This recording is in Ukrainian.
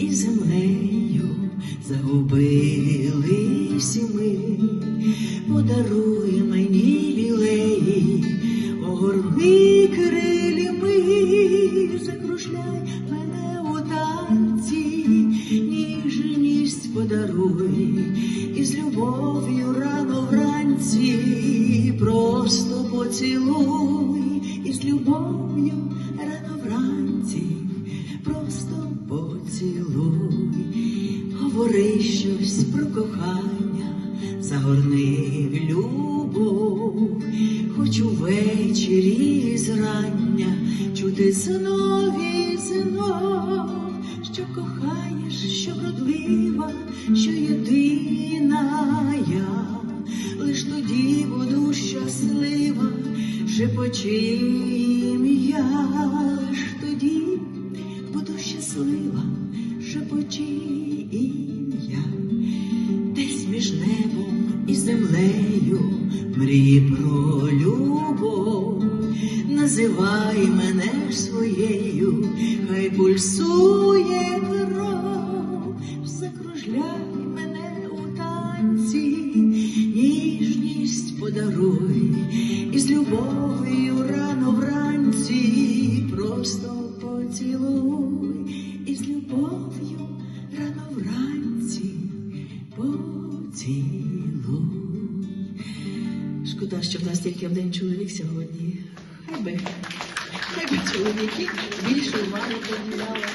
і землею загубились ми, подаруй мені лілеї, огорни крилями, закружляй мене у танці, ніжність подаруй, і з любов'ю рано вранці, просто поцілуй, любов'ю рано вранці, просто поцілуй, говори щось про кохання, загорни в любов, хоч увечері зрання чути знов і знов, що кохаєш, що вродлива, що єдина я, лиш тоді буду щаслива, шепочи ім'я, лиш тоді буду щаслива, шепочи ім'я, десь між небом і землею мрії про любов, називай мене своєю, хай пульсує ніжність подаруй, і любов'ю рано вранці, просто поцілуй, і з любов'ю рано вранці поцілуй. Шкода, що в нас тільки один чоловік сьогодні. Хай би, хай би чоловіки більше уваги приділяли